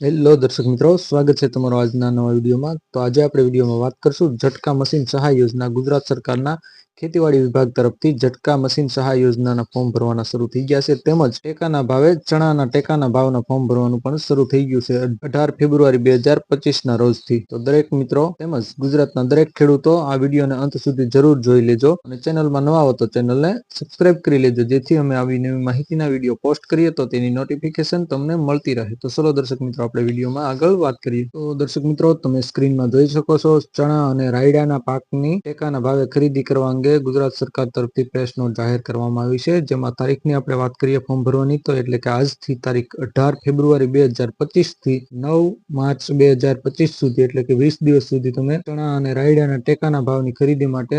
Hello દર્શક મિત્રો, સ્વાગત છે તમારો આજના નવા વિડીયોમાં. તો આજે આપણે વિડીયોમાં વાત કરશું ઝટકા મશીન સહાય યોજના ગુજરાત સરકારના ખેતીવાડી વિભાગ તરફથી ઝટકા મશીન સહાય યોજનાના ફોર્મ ભરવાના શરૂ થઈ ગયા છે. તેમજ ટેકાના ભાવે ચણાના ટેકાના ભાવના ફોર્મ ભરવાનું પણ શરૂ થઈ ગયું છે અઢાર ફેબ્રુઆરી બે હજાર પચીસના રોજથી. તો દરેક મિત્રો તેમજ ગુજરાતના દરેક ખેડૂતો આ વિડીયોને અંત સુધી જરૂર જોઈ લેજો અને ચેનલમાં નવા હો તો ચેનલને સબસ્ક્રાઇબ કરી લેજો. જેથી અમે આવી નવી માહિતીના વીડિયો પોસ્ટ કરીએ તો તેની નોટિફિકેશન તમને મળતી રહે. તો ચલો દર્શક મિત્રો, આપણે વિડીયોમાં આગળ વાત કરીએ. તો દર્શક મિત્રો, તમે સ્ક્રીનમાં જોઈ શકો છો ચણા અને રાયડાના પાકની ટેકાના ભાવે ખરીદી કરવા અંગે ગુજરાત સરકાર તરફથી પ્રેસ નોટ જાહેર કરવામાં આવી છે. જેમાં તારીખની આપણે વાત કરીએ ફોર્મ ભરવાની, તો એટલે કે આજથી તારીખ અઢાર ફેબ્રુઆરી બે હજાર પચીસથી નવ માર્ચ બે હજાર પચીસ સુધી, એટલે કે વીસ દિવસ સુધી તમે ચણા અને રાયડાના ટેકાના ભાવની ખરીદી માટે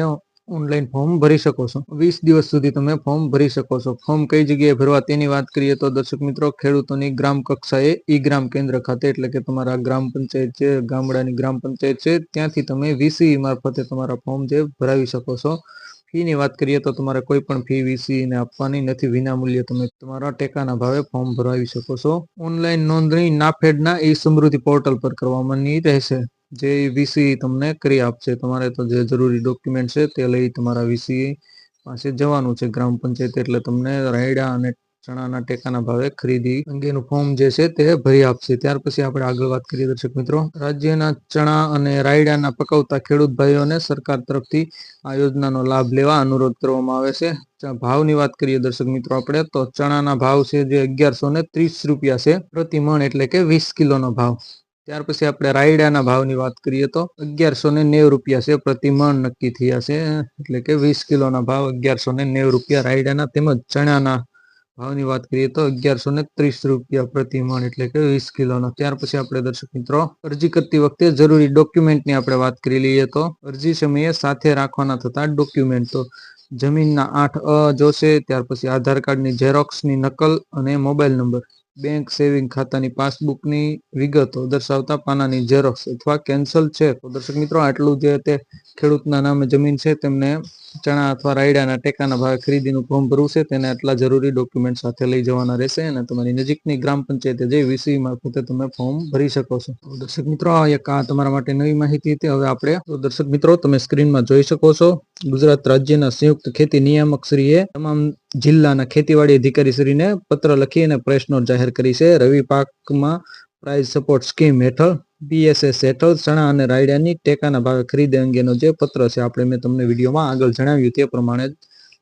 ઓનલાઈન ફોર્મ ભરી શકો છો. વીસ દિવસ સુધી તમે ફોર્મ ભરી શકો છો. ફોર્મ કઈ જગ્યાએ ભરવા તેની વાત કરીએ તો દર્શક મિત્રો, ખેડૂતોની ગ્રામ કક્ષાએ ઈ ગ્રામ કેન્દ્ર ખાતે, એટલે કે તમારા ગ્રામ પંચાયત છે, ગામડાની ગ્રામ પંચાયત છે, ત્યાંથી તમે વીસી મારફતે તમારા ફોર્મ જે ભરાવી શકો છો. ફીની વાત કરીએ તો તમારે કોઈ પણ ફી વીસીને આપવાની નથી. વિનામૂલ્યે તમે તમારા ટેકાના ભાવે ફોર્મ ભરાવી શકો છો. ઓનલાઈન નોંધણી નાફેડના ઈ સમૃદ્ધિ પોર્ટલ પર કરવાની રહેશે. જે વીસી તમને કરી આપશે. તમારે તો જે જરૂરી ડોક્યુમેન્ટ છે તે લઈ તમારા વીસી પાસે જવાનું છે ગ્રામ પંચાયત. એટલે તમને રાયડા અને ચણાના ટેકાના ભાવે ખરીદી અંગેનું ફોર્મ જે છે તે ભરી આપશે. ત્યાર પછી આપણે આગળ વાત કરીએ દર્શક મિત્રો. રાજ્યના ચણા અને રાયડાના પકવતા ખેડૂત ભાઈઓને સરકાર તરફથી આ યોજનાનો લાભ લેવા અનુરોધ કરવામાં આવે છે. ભાવની વાત કરીએ દર્શક મિત્રો આપણે, તો ચણાના ભાવ છે જે અગિયારસો ત્રીસ રૂપિયા છે. પ્રતિ મણ એટલે કે વીસ કિલોનો ભાવ. ત્યાર પછી આપણે રાયડાના ભાવની વાત કરીએ તો અગિયારસો ને નેવ રૂપિયા છે, પ્રતિ મણ નક્કી થયા છે. એટલે કે વીસ કિલોના ભાવ અગિયારસો ને નેવ રૂપિયા, રાયડાના તેમજ ચણાના ભાવની વાત કરીએ તો અગિયારસો ને ત્રીસ રૂપિયા પ્રતિ મણ, એટલે કે વીસ કિલોનો. ત્યાર પછી આપણે દર્શક મિત્રો, અરજી કરતી વખતે જરૂરી ડોક્યુમેન્ટની આપણે વાત કરી લઈએ તો અરજી સમયે સાથે રાખવાના થતા ડોક્યુમેન્ટ. તો જમીનના આઠ અ જોશે ત્યાર પછી આધાર કાર્ડની ઝેરોક્સની નકલ અને મોબાઈલ નંબર. બેંક સેવિંગ ખાતાની પાસબુકની વિગતો દર્શાવતા પાનાની ઝેરોક્ષ અથવા કેન્સલ છે. તો દર્શક મિત્રો, આટલું જે તે ખેડૂતના નામે જમીન છે, તેમને ચણા અથવા રાયડાના ટેકાના ભાવે ખરીદીનું ફોર્મ ભરવું છે, તેને આટલા જરૂરી ડોક્યુમેન્ટ સાથે લઈ જવાના રહેશે અને તમારી નજીકની ગ્રામ પંચાયતે જઈ વીસી મારફતે તમે ફોર્મ ભરી શકો છો. દર્શક મિત્રો, આ એક આ તમારા માટે નવી માહિતી હતી. હવે આપણે દર્શક મિત્રો, તમે સ્ક્રીનમાં જોઈ શકો છો, ગુજરાત રાજ્યના સંયુક્ત ખેતી નિયામક શ્રીએ તમામ જિલ્લાના ખેતીવાડી અધિકારી શ્રીને પત્ર લખી અને પ્રેસ જાહેર કરી છે. રવિ પાકમાં પ્રાઇઝ સપોર્ટ સ્કીમ હેઠળ બીએસએસ હેઠળ ચણા અને રાયડાની ટેકાના ભાવે ખરીદી અંગેનો જે પત્ર છે, આપણે મેં તમને વિડીયોમાં આગળ જણાવ્યું તે પ્રમાણે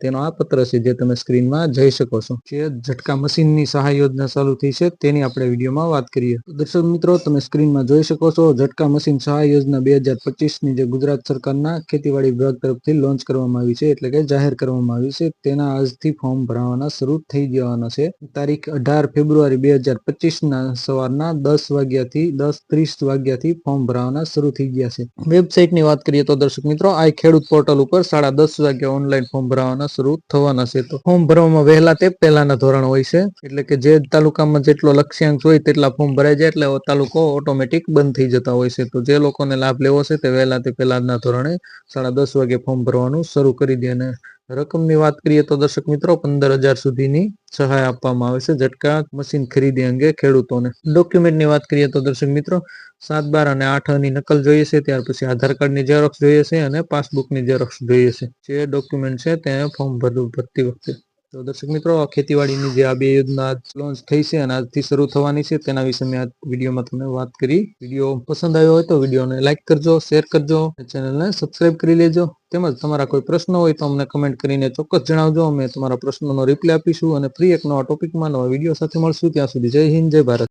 તેનો આ પત્ર છે જે તમે સ્ક્રીનમાં જોઈ શકો છો. જે ઝટકા મશીનની સહાય યોજના ચાલુ થઈ છે, તેની આપણે વિડીયોમાં વાત કરીએ. દર્શક મિત્રો, તમે સ્ક્રીનમાં જોઈ શકો છો, ઝટકા મશીન સહાય યોજના બે હજાર પચીસની જે ગુજરાત સરકારના ખેતીવાડી વિભાગ તરફથી લોન્ચ કરવામાં આવી છે, એટલે કે જાહેર કરવામાં આવી છે. તેના આજથી ફોર્મ ભરાવાના શરૂ થઈ જવાના છે. તારીખ અઢાર ફેબ્રુઆરી બે હજાર પચીસના સવારના દસ વાગ્યાથી દસ ત્રીસ વાગ્યાથી ફોર્મ ભરાવાના શરૂ થઈ ગયા છે. વેબસાઇટની વાત કરીએ તો દર્શક મિત્રો આ ખેડૂત પોર્ટલ ઉપર સાડા દસ વાગ્યા ઓનલાઈન ફોર્મ ભરાવાના શરૂ થવાના છે. તો ફોર્મ ભરવામાં વહેલા તે પહેલાના ધોરણ હોય છે. એટલે કે જે તાલુકામાં જેટલો લક્ષ્યાંક હોય તેટલા ફોર્મ ભરાઈ જાય એટલે તાલુકો ઓટોમેટિક બંધ થઈ જતા હોય છે. તો જે લોકોને લાભ લેવો છે તે વહેલા તે પહેલાના ધોરણે સાડા દસ વાગે ફોર્મ ભરવાનું શરૂ કરી દે અને રકમની વાત કરીએ તો દર્શક મિત્રો, પંદર હજાર સુધીની સહાય આપવામાં આવે છે. ઝટકા મશીન ખરીદી અંગે ખેડૂતોને. ડોક્યુમેન્ટની વાત કરીએ તો દર્શક મિત્રો, સાત, બાર અને આઠની નકલ જોઈએ છે. ત્યાર પછી આધાર કાર્ડની ઝેરોક્ષ જોઈએ છે અને પાસબુકની ઝેરોક્ષ જોઈએ છે. જે ડોક્યુમેન્ટ છે, તે ફોર્મ ભરતી વખતે. તો દર્શક મિત્રો, ખેતીવાડીની જે આ બે યોજના લોન્ચ થઈ છે અને આજથી શરૂ થવાની છે, તેના વિશે મેં આ વિડીયોમાં તમને વાત કરી. વીડિયો પસંદ આવ્યો હોય તો વિડીયોને લાઇક કરજો શેર કરજો ચેનલને સબસ્ક્રાઇબ કરી લેજો. તેમજ તમારા કોઈ પ્રશ્ન હોય તો અમને કમેન્ટ કરીને ચોક્કસ જણાવજો. અમે તમારા પ્રશ્નોનો રિપ્લાય આપીશું અને ફ્રી એક નવા ટોપિકમાં નવા વીડિયો સાથે મળશું. ત્યાં સુધી જય હિન્દ, જય ભારત.